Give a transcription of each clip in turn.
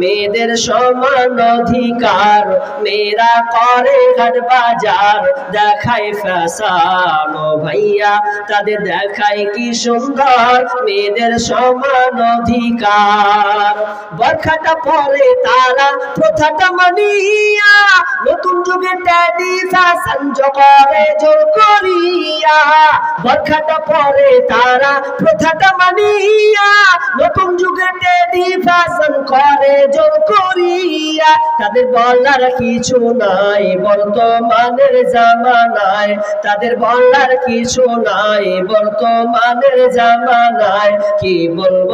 মেয়েদের সমান অধিকার, মেয়েরা করে ঘাট বাজার, দেখায় ফ্যাশন ও ভাইয়া, তাদের দেখায় কি সুন্দর, মেয়েদের সমান অধিকার। বরখাটা পরে তারা প্রথাটা মানিয়া, নতুন যুগে ট্যাডি ফ্যাশন করে জোর করিয়া। বরখাটা পরে তারা প্রথাটা মানিয়া, নতুন যুগে টেডি ফ্যাশন করে করিয়া তাদের বলার কিছু নাই, বর্তমানের জামানায়। তাদের বলার কিছু নাই, বর্তমানের জামানায়। কি বলব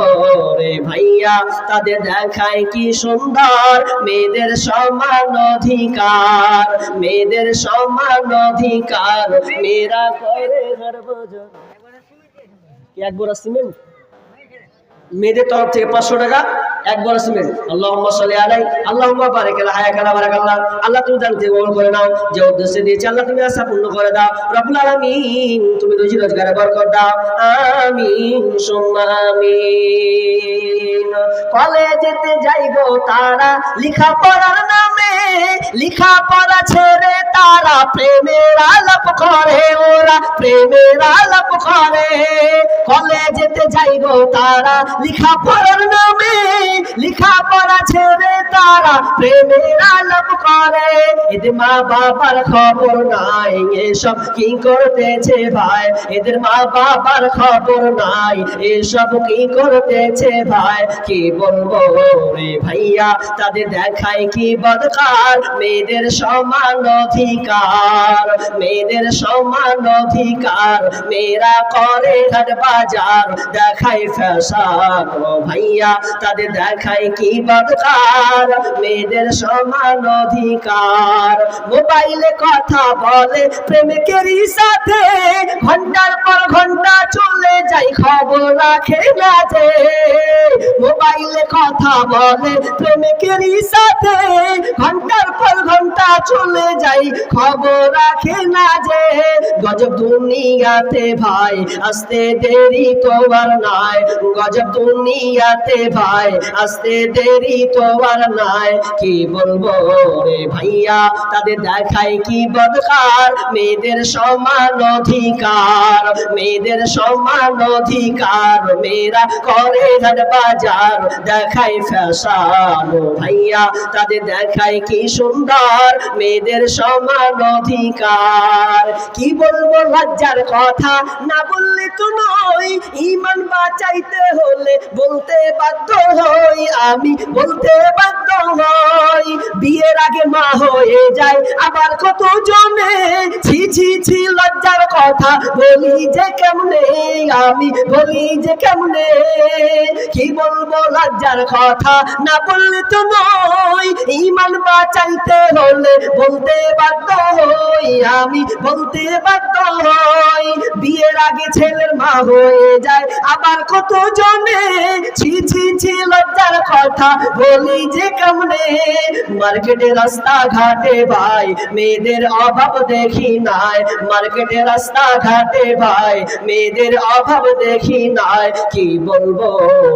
রে ভাইয়া, তাদের দেখায় কি সুন্দর? মেয়েদের সমান অধিকার, মেয়েদের সমান অধিকার। মেয়েরা করে গর্বজন এক গোড়া সিমেন্ট মেয়েদের তরফ থেকে পাঁচশো টাকা, এক বড় মেয়ে আল্লাহ সালে আলাই আল্লাহ বারেক আল্লাহ হায়া কালা বারাক আল্লাহ। তুমি জান থেকে কবুল করে নাও, যে উদ্দেশ্যে দিয়েছে আল্লাহ তুমি আশা পূর্ণ করে দাও। রবুল আলমিন, তুমি রুজি রোজগারে কর দাও। আমিন, সুম্মা আমিন। কলেজেতে যাইবো তারা লিখা পড়ার নামে লেখা পড়া ছেড়ে তারা প্রেমের আলাপ করে, ওরা প্রেমের আলাপ করে। কলেজেতে যাইবো তারা লেখা পড়ার নামে লেখা পড়া ছেড়ে তারা প্রেমের আলাপ করে। এদের মা বাবার খবর নাই, এসব কি করতেছে ভাই? এদের মা বাবার খবর নাই, এসব কি করতেছে ভাই? কি বলব রে ভাইয়া, তাদের দেখায় কি বদকার? মেয়েদের সমান অধিকার, মেয়েদের সমান অধিকার। মেয়েরা করে ঘাট বাজার, দেখায় ফ্যাশন। ভাইয়া, তাদের দেখায় কি বদকার মেয়েদের সমান অধিকার। মোবাইলে কথা বলে প্রেমিকেরই সাথে ঘণ্টার পর ঘণ্টা চলে যাই খবর রাখে না যে কথা বলে প্রেমিকেরই সাথে ঘণ্টার পর ঘণ্টা চলে যাই। খবর রাখে না যে গজব দুনিয়াতে ভাই, আসতে দেরি তো আর নাই। গজব দুনিয়াতে ভাই, আসতে দেরি তো আর নাই। কি বলব রে ভাইয়া, তাদের দেখায় কি বদকার? মেয়েদের সমান অধিকার, মেয়েদের সমান অধিকার। মেয়েরা করে ঘাট বাজার, দেখায় ভাইয়া, তাদের দেখায় কি সুন্দর মেয়েদের সমান অধিকার। কি বলব লজ্জার কথা, না বললে তো নয় ইমান বাঁচাইতে হলে বলতে বাধ্য হই। আমি বলতে বাধ্য হই বিয়ের আগে মা হয়ে যায়, আবার কত জনে ছি ছি ছি, লজ্জার কথা। বলি যে কেমনে? আমি বলি যে কেমনে? কি বলব লজ্জার কথা? না বললে তো নয়। ইমান বাঁচাইতে হলে বলতে বাধ্য হই। আমি বলতে বাধ্য হই। বিয়ের আগে ছেলের মা হয়ে যায়, আবার কত জনে ছি ছি ছি, লজ্জার কথা। বলি যে কেমনে মার্কেটে রাস্তা ঘাটে ভাই, মেয়েদের অভাব দেখি নাই। মার্কেটে রাস্তা ঘাটে ভাই, মেয়েদের অভাব দেখি নাই। কি বলব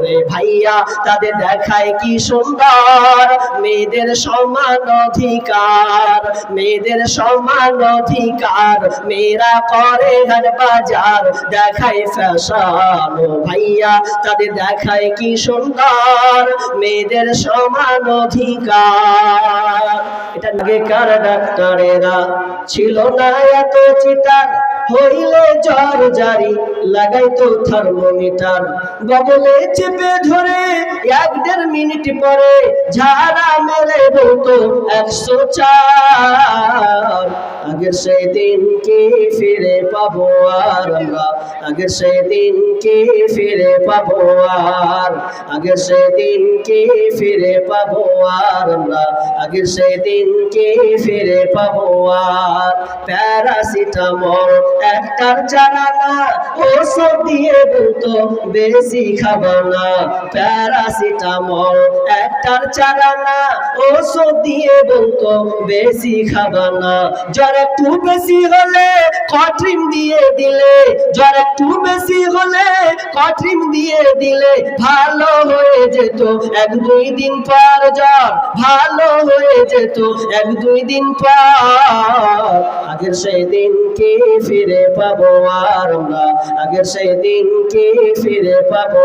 রে ভাইয়া, তাদের দেখায় কি সুন্দর? মেয়েদের সমান অধিকার, মেয়েদের সমান অধিকার, মেয়েরা করে হাট বাজার, দেখায় ফ্যাশন ভাইয়া, তাদের দেখায় কি সুন্দর? মেয়েদের সমান অধিকার। এটা আগেকার ডাক্তারেরা? ছিল না এত চিতার হইলে জ্বর জারি, লাগাইতো থার্মোমিটার। বগলে চেপে ধরে এক দেড় মিনিট পরে ঝাড়া মেরে বলতো একশো চার। আগের সেই দিন কি ফিরে পাবো আর আমরা। আগের সেই দিন কি ফিরে পাবো আর। আগের সেই দিন কি ফিরে পাবো আর আমরা। আগের সেই দিন কি ফিরে পাবো আর। প্যারাসিটামল একটার জানালা, ওষুধ দিয়ে বলতো বেশি খাবা না প্যারাসিটামল একটার চালানা ওষুধ দিয়ে বলতো বেশি খাবা না জ্বর একটু বেশি হলে কট্রিম দিয়ে দিলে জ্বর একটু বেশি হলে কট্রিম দিয়ে দিলে, ভালো হয়ে যেত। এক দুই দিন পর জ্বর, ভালো হয়ে যেত। এক দুই দিন পর আগের সেই দিনকে ফিরে পাবো আর আমরা। আগের সেই দিনকে ফিরে পাবো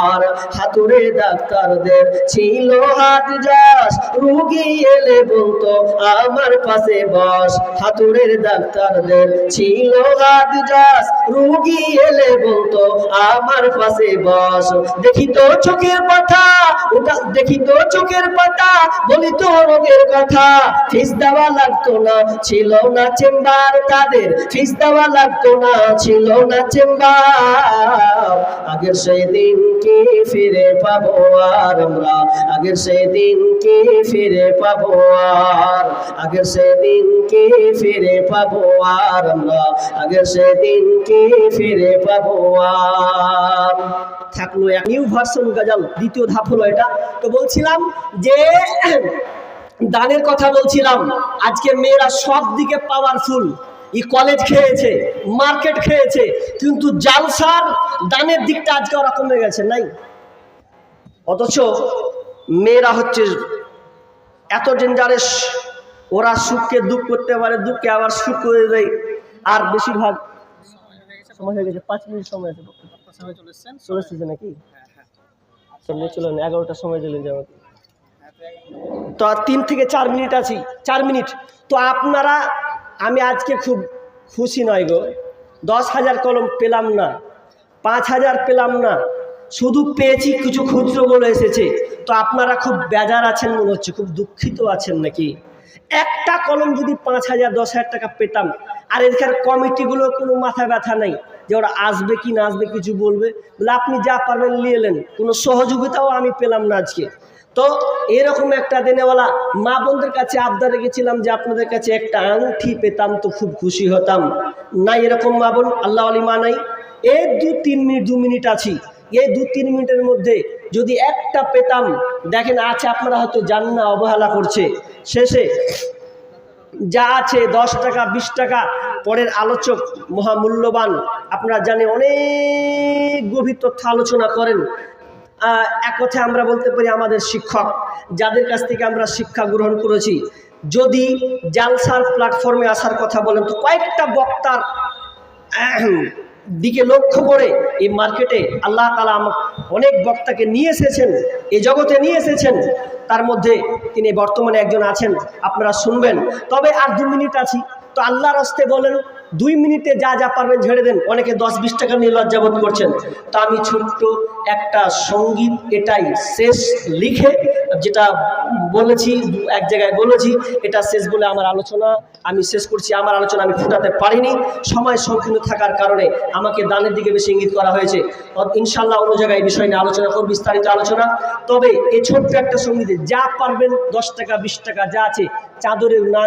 আর। হাতুড়ে ডাক্তারদের ছিল হাত যাস রুগী এলে বলতো, আমার পাশে বস। হাতুড়ের ডাক্তারদের ছিল হাত যাস এলে বলতো, আমার পাশে বস। দেখি তো চোখের পাতা ওটা দেখি তো চোখের পাতা, বলি তো রোগের কথা। ফিস দেওয়া লাগতো না, ছিল না চেম্বার তাদের। ফিস দেওয়া লাগতো না, ছিল না চেম্বার। আগের সেই দিনকে ফিরে পাবো আর আমরা? আগের সেই দিনকে ফিরে পাবো আর? আগের সেই দিনকে ফিরে পাবো আর আমরা? আগের সেই দিনকে ফিরে পাবো আর? থাকল এক নিউ ভার্সন গাজাল, দ্বিতীয় ধাপ হলো এটা। তো বলছিলাম যে, দানের কথা বলছিলাম, আজকে মেয়েরা সব দিকে পাওয়ারফুল ই কলেজ খেয়েছে মার্কেট খেয়েছে, কিন্তু জালসার দানের দিকটা আজকে ওরা কমে গেছে, নাই? অথচ মেয়েরা হচ্ছে এত ডেঞ্জারেস ওরা সুখকে দুঃখ করতে পারে দুঃখকে আবার সুখ করে দেয়। আর বেশিরভাগ সময় হয়ে গেছে, পাঁচ মিনিট সময় আছে। চলে এসেছে নাকি? এগারোটার সময় চলে যাবে তো আর তিন থেকে চার মিনিট আছি, চার মিনিট। তো আপনারা, আমি আজকে খুব খুশি নয় গো। দশ হাজার কলম পেলাম না, পাঁচ হাজার পেলাম না। শুধু পেয়েছি কিছু খুচরো বলে এসেছে। তো আপনারা খুব বেজার আছেন মনে হচ্ছে, খুব দুঃখিত আছেন নাকি? একটা কলম যদি পাঁচ হাজার, দশ হাজার টাকা পেতাম, আর এখানে কমিটিগুলো কোনো মাথা ব্যথা নেই যে ওরা আসবে কি না আসবে কিছু বলবে, বলে আপনি যা পারবেন নিয়ে এলেন কোনো সহযোগিতাও আমি পেলাম না আজকে। তো এরকম একটা দিনেওয়ালা মা বোনদের কাছে আবদার রেখেছিলাম যে আপনাদের কাছে একটা আংটি পেতাম তো খুব খুশি হতাম। না এরকম মা বোন, আল্লাহ আলী মা নাই। এই দু তিন মিনিট, দু মিনিট আছি। এই দু তিন মিনিটের মধ্যে যদি একটা পেতাম, দেখেন আছে আপনারা হয়তো জান না, অবহেলা করছে। শেষে যা আছে, দশ টাকা, বিশ টাকা, পরের আলোচক মহামূল্যবান, আপনারা জানেন অনেক গভীর তথ্য আলোচনা করেন। এক কথায় আমরা বলতে পারি আমাদের শিক্ষক, যাদের কাছ থেকে আমরা শিক্ষা গ্রহণ করেছি, যদি জালসার প্ল্যাটফর্মে আসার কথা বলেন, তো কয়েকটা বক্তার দিকে লক্ষ্য করে এই মার্কেটে আল্লাহ তালা অনেক বক্তাকে নিয়ে এসেছেন এই জগতে নিয়ে এসেছেন। তার মধ্যে তিনি বর্তমানে একজন আছেন, আপনারা শুনবেন। তবে আর দু মিনিট আছি, তো আল্লাহর আসতে বলেন, দুই মিনিটে যা যা পারবেন ঝেড়ে দেন। অনেকে দশ বিশ টাকা নিয়ে লজ্জাবোধ করছেন। তো আমি ছোট্ট একটা সংগীত এটাই শেষ লিখে যেটা বলেছি এক জায়গায় বলেছি, এটা শেষ বলে আমার আলোচনা। আমি শেষ করছি, আমার আলোচনা আমি ফুটাতে পারিনি। সময় সংকীর্ণ থাকার কারণে আমাকে দানের দিকে বেশি ইঙ্গিত করা হয়েছে। ইনশাল্লাহ অন্য জায়গায় এই বিষয় নিয়ে আলোচনা করব, বিস্তারিত আলোচনা। তবে এই ছোট্ট একটা সঙ্গীতে যা পারবেন, দশ টাকা, বিশ টাকা যা আছে চাদরে না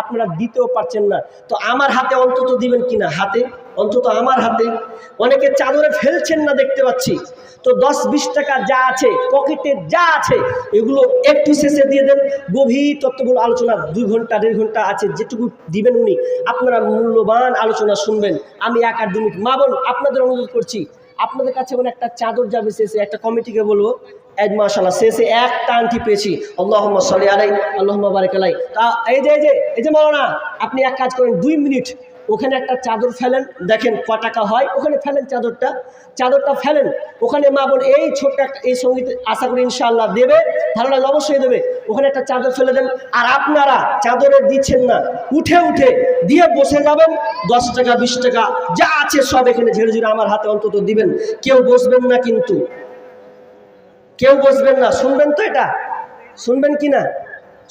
আপনারা দিতেও পারছেন না। তো আমার হাতে অন্তত দিবেন কিনা? হাতে? অন্তত আমার হাতে। অনেকে চাদরে ফেলছেন না দেখতে পাচ্ছি। তো দশ বিশ টাকা যা আছে, পকেটে যা আছে, এগুলো একটু শেষে দিয়ে দেন। গভীর তত্ত্বগুলো আলোচনা, দুই ঘণ্টা, দেড় ঘণ্টা আছে, যেটুকু দিবেন উনি। আপনারা মূল্যবান আলোচনা শুনবেন। আমি এক আর দু মিনিট মা বোন, আপনাদের অনুরোধ করছি, আপনাদের কাছে মানে একটা চাদর যাবে শেষে, একটা কমিটিকে বলব। এক মাশাল্লাহ শেষে একটা আংটি পেয়েছি। আল্লাহ সাল্লি আলাই আল্লাহ বারেক আলাই তা এই যে এই যে এই যে মাওলানা, আপনি এক কাজ করেন, দুই মিনিট ওখানে একটা চাদর ফেলেন, দেখেন ক টাকা হয়, ওখানে ফেলেন চাদরটা চাদরটা ফেলেন, ওখানে মা বোন এই ছোট্ট একটা, এই সংগীত আশা করি ইনশাআল্লাহ দেবে, ভালো লাগলে অবশ্যই দেবে, ওখানে একটা চাদর ফেলে দেন, আর আপনারা চাদরে দিচ্ছেন না, উঠে উঠে দিয়ে বসে যাবেন, দশ টাকা, বিশ টাকা, যা আছে সব এখানে ঝেড়ে ঝেড়ে আমার হাতে অন্তত দিবেন, কেউ বসবেন না কিন্তু। কেউ বসবেন না, শুনবেন তো এটা? শুনবেন কি না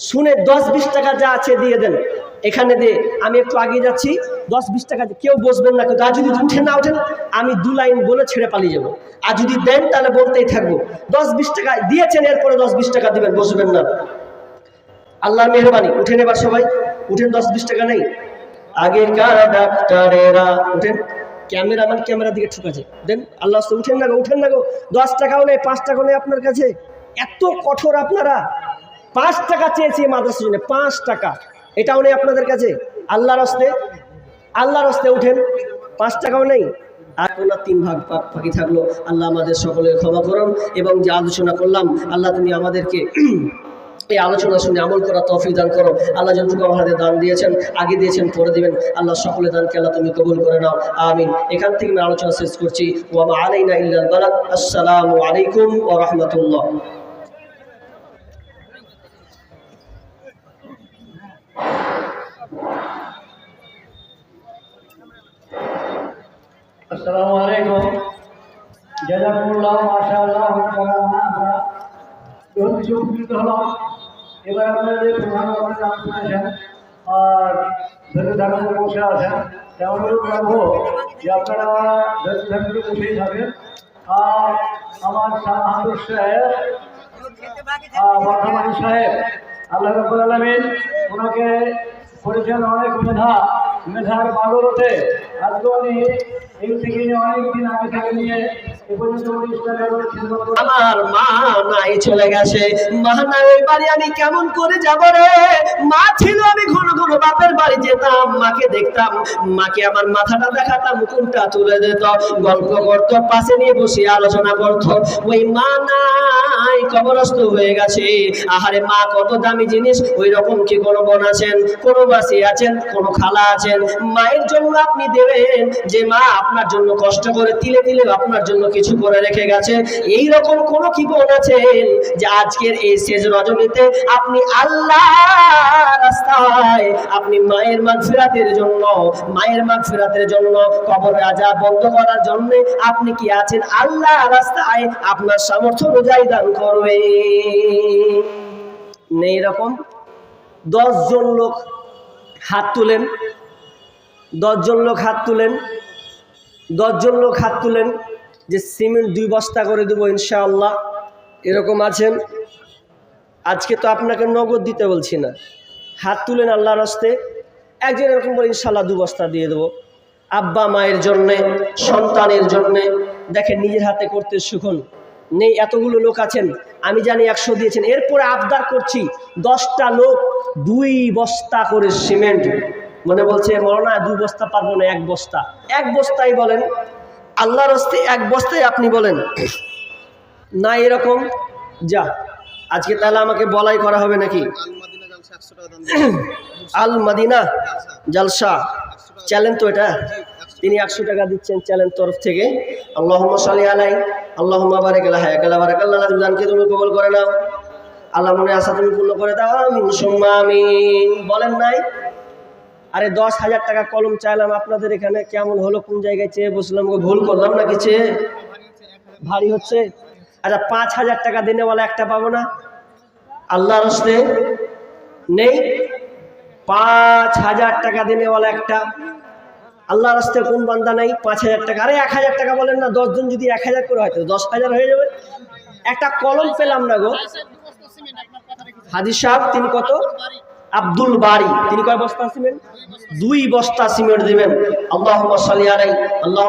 শুনে দশ, বিশ টাকা যা আছে দিয়ে দেন। এখানে দিয়ে আমি একটু আগিয়ে যাচ্ছি। দশ বিশ টাকা কেউ বসবেন না কিন্তু আর যদি উঠেন না ওঠেন, আমি দু লাইন বলে ছেড়ে পালিয়ে যাব। আর যদি দেন, তাহলে বলতেই থাকব। দশ বিশ টাকা দিয়েছেন, এরপরে দশ বিশ টাকা দিবেন, বসবেন না। আল্লাহ মেহরবানি, উঠেন এবার সবাই। উঠেন, দশ বিশ টাকা নেই। আগেকার ডাক্তারেরা উঠেন ক্যামেরাম্যান ক্যামেরা দিকে ঠিক আছে দেন, আল্লাহ উঠেন না গো, উঠেন না গো। দশ টাকাও নেই, পাঁচ টাকাও নেই আপনার কাছে। এত কঠোর আপনারা। পাঁচ টাকা চেয়েছি মাদ্রাসার জন্য, পাঁচ টাকা। এটাও নেই আপনাদের কাছে আল্লাহর হস্তে। আল্লাহর হস্তে উঠেন পাঁচ টাকাও নেই। আর কোনো তিন ভাগ বাকি থাকল। আল্লাহ আমাদের সকলের ক্ষমা করুন এবং যে আলোচনা করলাম, আল্লাহ তুমি আমাদেরকে এই আলোচনা শুনে আমল করা তফি দান করো। আল্লাহ যতটুকু আমাদের দান দিয়েছেন, আগে দিয়েছেন, পরে দিবেন। আল্লাহ সকলের দানকে আল্লাহ তুমি কবুল করে নাও। আমিন। এখান থেকে আমি আলোচনা শেষ করছি। ওয়ামা আলাইনা ইল্লাল বালাক। আসসালামু আলাইকুম ওয়া রাহমাতুল্লাহ। আসসালামু আলাইকুম। জাজাকুমুল্লাহ, মাশাআল্লাহ আমরা বহুত কিছু উপকৃত হলাম। এবার আপনারা যে প্রধানমন্ত্রী নাম শুনেছেন আর ধরে ধারণে বসে আছেন। তেমন রাখব যে আপনারা ধরে ধারণে বসেই থাকেন। আর আমার বাহাদুর সাহেব বর্তমান সাহেব, আল্লাহ রব্বুল আলমিন ওনাকে করেছেন অনেক মেধা মেধার বাগরতে আজকে উনি এই থেকে অনেকদিন আগে থেকে নিয়ে আমার মা নাই, চলে গেছে। মা নাই বাড়ি আমি কেমন করে যাব রে? মা ছিল, আমি ঘন ঘন বাপের বাড়ি যেতাম, মাকে দেখতাম। মাকে আমার মাথাটা দেখাতাম কোনটা তুলে দিত। গল্প করতো, পাশে নিয়ে বসে আলোচনা করতো। ওই মা নাই, কবরস্থ হয়ে গেছে। আহারে মা, কত দামি জিনিস, ওই রকম কি কোনো বোন আছেন? কোনো বাসি আছেন? কোনো খালা আছেন? মায়ের জন্য আপনি দেবেন। যে মা আপনার জন্য কষ্ট করে, তিলে তিলে আপনার জন্য কিছু করে রেখে গেছে। এই রকম কোন কি বোন আছেন যে আজকের এই শেষ রজনীতে আপনি আল্লাহ রাস্তায় আপনি মায়ের মাগফিরাতের জন্য, মায়ের মাগফিরাতের জন্য কবর রাজা বন্ধ করার জন্য আপনি কি আছেন? আল্লাহ রাস্তায় আপনার সামর্থ্য অনুযায়ী দান করবে নেই এরকম? জন লোক হাত তুলেন। দশজন লোক হাত তুলেন। দশজন লোক হাত তুলেন। যে সিমেন্ট দুই বস্তা করে দেবো ইনশাআল্লাহ, এরকম আছেন। আজকে তো আপনাকে নগদ দিতে বলছি না। হাত তুলেন আল্লাহর হস্তে, একজন এরকম বলে ইনশাল্লাহ দু বস্তা দিয়ে দেবো। আব্বা মায়ের জন্যে, সন্তানের জন্যে, দেখেন নিজের হাতে করতে সুখন নেই, এতগুলো লোক আছেন, আমি জানি একশো দিয়েছেন। এরপরে আবদার করছি, দশটা লোক দুই বস্তা করে সিমেন্ট। মনে বলছে, মরনা দুই বস্তা পারব না, এক বস্তা। এক বস্তাই বলেন আল্লাহর হস্তে এক বস্তায় আপনি বলেন, না এরকম, যা, আজকে তাহলে আমাকে বলাই করা হবে নাকি? আল মাদিনা জালসা, চ্যালেঞ্জ তো এটা। তিনি একশো টাকা দিচ্ছেন চ্যালেঞ্জ তরফ থেকে। আল্লাহ সালি আলাই আল্লাহ বারেক আল্লাহ বারেক আল্লাহ জানকে তুমি কবল করে নাও। আল্লাহ মনে আশা তুমি পূর্ণ করে দাও আমিন। বলেন নাই? আরে দশ হাজার টাকা কলম চাইলাম আপনাদের এখানে, কেমন হলো, কোন জায়গায় চেয়ে বসলাম ভুল করলাম নাকি চেয়ে? ভারী হচ্ছে। আচ্ছা পাঁচ হাজার টাকা দিনেওয়ালা একটা পাবো না? আল্লাহর হস্তে নেই। পাঁচ হাজার টাকা দিনেওয়ালা একটা। আল্লাহর হস্তে কোন বান্দা নাই? পাঁচ হাজার টাকা। আরে এক হাজার টাকা বলেন না দশজন যদি এক হাজার করে হয়তো দশ হাজার হয়ে যাবে। একটা কলম পেলাম না গো। হাজির সাহেব, তিনি কত? আব্দুল বাড়ি তিনি কয় বস্তা সিমেন্ট? দুই বস্তা সিমেন্ট দিবেন। আল্লাহ সাল্লি আলাই আল্লাহ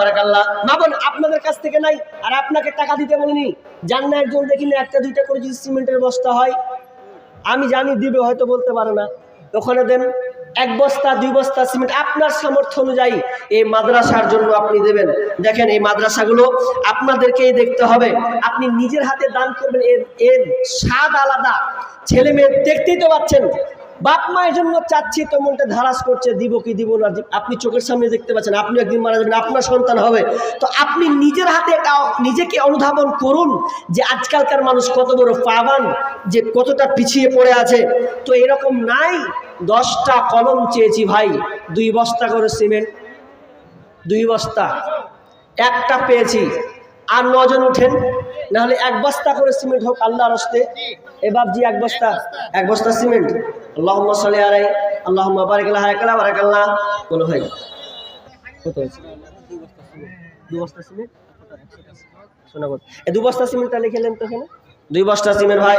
বারাকাল্লাহ। না বোন, আপনাদের কাছ থেকে নাই। আর আপনাকে টাকা দিতে বলিনি। জান না একজন দেখিনি একটা, দুইটা করে যদি সিমেন্টের বস্তা হয়। আমি জানি দিবে, হয়তো বলতে পারে না। ওখানে দেন এক বস্তা, দুই বস্তা সিমেন্ট আপনার সামর্থ্য অনুযায়ী এই মাদ্রাসার জন্য আপনি দেবেন। দেখেন এই মাদ্রাসাগুলো আপনাদেরকেই দেখতে হবে। আপনি নিজের হাতে দান করবেন, এর এর স্বাদ আলাদা। ছেলে মেয়ে দেখতেই তো পাচ্ছেন। বাপ মায়ের জন্য চাচ্ছি তো মনটা ধারাস করছে, দিব কি দিব না আপনি চোখের সামনে দেখতে পাচ্ছেন, আপনি একদিন মারা যাবেন, আপনার সন্তান হবে। তো আপনি নিজের হাতে নিজেকে অনুধাবন করুন যে আজকালকার মানুষ কত বড় পাবান যে কতটা পিছিয়ে পড়ে আছে। তো এরকম নাই, দশটা কলম চেয়েছি ভাই, দুই বস্তা করে সিমেন্ট, দুই বস্তা, একটা পেয়েছি। আর নজন উঠেন নাহলে এক বস্তা করে সিমেন্ট হোক, আল্লাহর হস্তে। এ বাবজি এক বস্তা। এক বস্তা সিমেন্ট। আল্লাহ সালে আলাই আল্লাহ। বারিকাল্লাহ একলা বারাকাল্লাহ বলো ভাই দু বস্তা সিমেন্টটা দুই বস্তা সিমেন্ট, ভাই।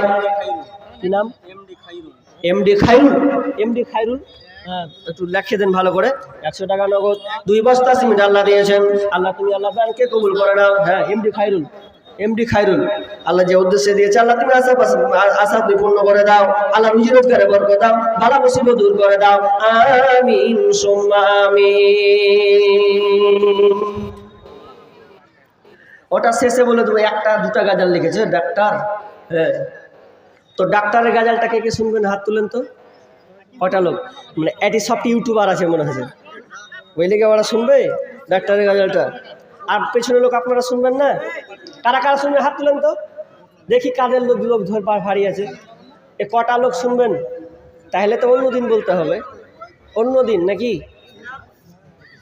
খাইরুল। হ্যাঁ একটু দেন ভালো করে। একশো টাকা নগদ। দুই বস্তা সিমেন্ট আল্লাহ দিয়েছেন। আল্লাহ তুমি আল্লাহ ব্যাংকে কবুল করে নাও। হ্যাঁ M MD Khairul. MD Khairul Allah যে উদ্দেশ্যে দিয়েছে, আল্লাহ তুমি আশা আশা পূর্ণ করে দাও। আল্লাহ রুজি রোজগারে বরকত দাও। ভালো মুসিবত দূর করে দাও। সুম্মা আমিন। ওটা শেষে বলে দেবো, একটা, দুটা গাজাল লিখেছে, ডাক্তার। হ্যাঁ। তো ডাক্তারের গাজালটা কে কে শুনবেন, হাত তুলেন তো। কটা লোক? মানে এটি সব ইউটিউবার আছে মনে হচ্ছে। ওই লেগে ওরা শুনবে ডাক্তারের গাজালটা। আর পেছনের লোক আপনারা শুনবেন না? কারা কারা শুনবেন? হাত তুলেন তো। দেখি কাদের লোক লোক ধর ভারী আছে। এ কটা লোক শুনবেন? তাহলে তো অন্য দিন বলতে হবে। অন্য দিন নাকি?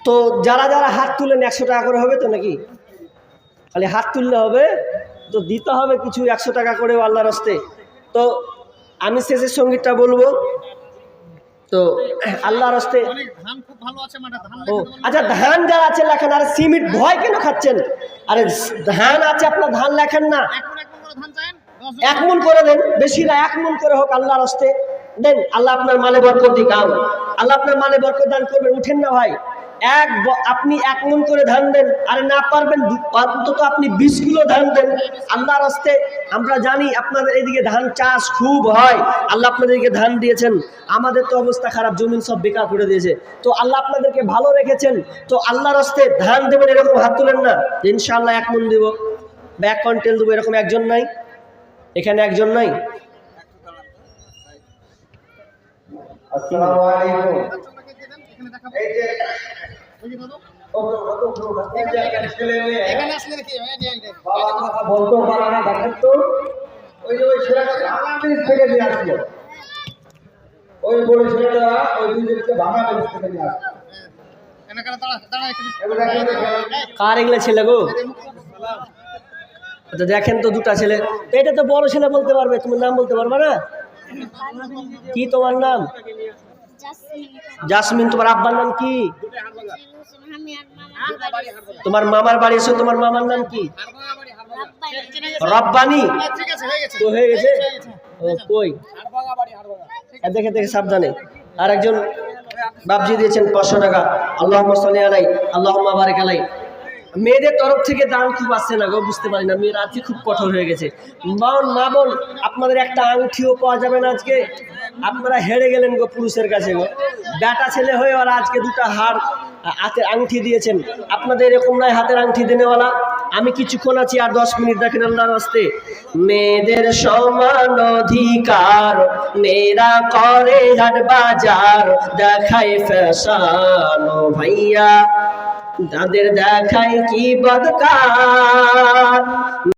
তো যারা যারা হাত তুলেন, একশো টাকা করে হবে তো নাকি? খালি হাত তুললে হবে। তো দিতে হবে কিছু একশো টাকা করে আল্লাহর হস্তে। তো আমি শেষের সঙ্গীতটা বলব। তো আল্লাহর হস্তে ধান খুব ভালো আছে ধান ও আচ্ছা ধান যা আছে লেখেন আর সিমেন্ট ভয় কেন খাচ্ছেন? আরে ধান আছে আপনার ধান লেখেন না। এক মন মন করে এক মন দেন বেশি না এক মন করে হোক আল্লাহর হস্তে দেন আল্লাহ আপনার মালে বরকত দিক আল্লাহ আপনার মালে বরকত দান করবেন উঠেন না ভাই। এক আপনি এক মন করে ধান দেন, আর না পারবেন অন্তত আপনি বিশ কিলো ধান দেন। আল্লাহর হস্তে আমরা জানি আপনাদের এদিকে ধান চাষ খুব হয়। আল্লাহ আপনাদেরকে ধান দিয়েছেন। আমাদের তো অবস্থা খারাপ, জমিন সব বেকার করে দিয়েছে। তো আল্লাহ আপনাদেরকে ভালো রেখেছেন। তো আল্লাহর হস্তে ধান দেবেন এরকম হাত তুলেন না। যে ইনশাআল্লাহ এক মন দেবো। বা এক কন্টেল দেবো, এরকম একজন নাই। এখানে একজন নাই। আসসালামু আলাইকুম। এখানে দেখাবো। এই যে ওই যে দাদু ও, ও, ও, ও, ও, এই যে একটা ছেলে এখানে আসলে দেখি এই যে এই যে। বাবা কথা বলতেও পারে না দেখেন তো। ওই যে ওই ছেলেটা ভাঙা থেকে নিয়ে আসলো। ওই বড় ছেলেটা ওই দুজনকে ভাঙা থেকে নিয়ে আসলো। এখানে। কারা তো এগুলো ছেলে গো? আচ্ছা দেখেন তো দুটা ছেলে। তো এটা তো বড় ছেলে বলতে পারবে তুমি নাম বলতে পারবে না? কি তোমার নাম? জাসমিন তোমার আব্বার নাম কি? তোমার মামার বাড়ি এসে তোমার মামার নাম কি? রব্বানি? তো হয়ে গেছে? কই? দেখে দেখে সাবধানে। আর একজন বাবজি দিয়েছেন পাঁচশো টাকা। আল্লাহ সাল্লি আলাই আল্লাহ বারেক আলাই মেয়েদের তরফ থেকে দান খুব আসছে না গো, বুঝতে পারি না। মেয়েরা আজকে খুব কঠোর হয়ে গেছে। বোন মা বোন আপনাদের একটা আংটিও পাওয়া যাবে না আজকে? আপনারা হেরে গেলেন গো পুরুষের কাছে গো। বেটা ছেলে হয়ে ওরা আজকে দুটো হাড় হাতের আংটি দিয়েছেন। আপনাদের এরকম নয় হাতের আংটি দেনেওয়ালা? আমি কিছুক্ষণ আছি আর দশ মিনিট দেখেন আল্লাহর আসতে মেয়েদের সমান অধিকার, মেয়েরা করে হাট বাজার, দেখায় ফ্যাশন ভাইয়া। তাদের দেখায় কি বদকার?